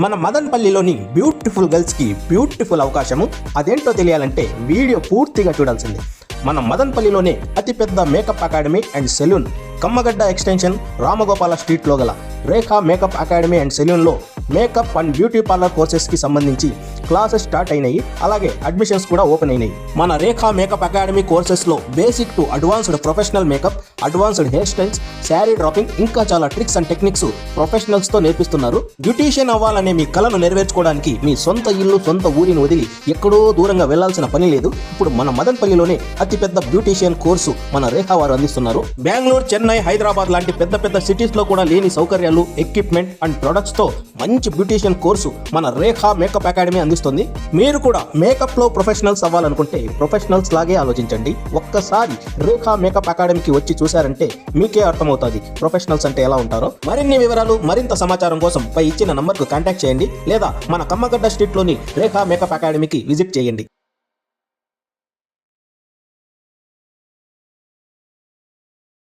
మన మదన్పల్లిలోని బ్యూటిఫుల్ గర్ల్స్కి బ్యూటిఫుల్ అవకాశము. అదేంటో తెలియాలంటే వీడియో పూర్తిగా చూడాల్సిందే. మన మదన్పల్లిలోనే అతిపెద్ద makeup academy and salon. Kammagadda extension Ramagopala స్ట్రీట్లో గల రేఖా మేకప్ అకాడమీ అండ్ సెలూన్లో మేకప్ అండ్ బ్యూటీ పార్లర్ కోర్సెస్కి సంబంధించి క్లాసెస్ స్టార్ట్ అయినాయి. అలాగే అడ్మిషన్స్ కూడా ఓపెన్ అయినాయి. మన Rekha makeup academy కోర్సెస్లో basic to advanced professional makeup advanced hair styles sari draping ఇంకా చాలా ట్రిక్స్ అండ్ టెక్నిక్స్ ప్రొఫెషనల్స్తో నేర్పిస్తున్నారు. బ్యూటీషియన్ అవ్వాలనే మీ కళను నెరవేర్చుకోవడానికి మీ సొంత ఇల్లు సొంత ఊరిని వదిలి ఎక్కడో దూరంగా వెళ్ళాల్సిన పని లేదు. ఇప్పుడు మన మదన్పల్లిలోనే అతిపెద్ద బ్యూటీషియన్ కోర్సు మన రేఖా వారు అందిస్తున్నారు. బెంగళూరు చెన్నై హైదరాబాద్ లాంటి పెద్ద పెద్ద సిటీస్లో కూడా లేని సౌకర్యాలు ఎక్విప్మెంట్ అండ్ ప్రొడక్ట్స్తో మంచి బ్యూటీషియన్ కోర్సు మన రేఖా మేకప్ అకాడమీ అందిస్తుంది. మీరు కూడా మేకప్లో ప్రొఫెషనల్స్ అవ్వాలనుకుంటే ప్రొఫెషనల్స్ లాగే ఆలోచించండి. ఒక్కసారి రేఖా మేకప్ అకాడమీకి వచ్చి చూశారంటే మీకే అర్థమవుతుంది ప్రొఫెషనల్స్ అంటే ఎలా ఉంటారో. మరిన్ని వివరాలు మరింత సమాచారం కోసం పై ఇచ్చిన నంబర్కు కాంటాక్ట్ చేయండి లేదా మన కమ్మగడ్డ స్ట్రీట్లోని రేఖా మేకప్ అకాడమీకి విజిట్ చేయండి.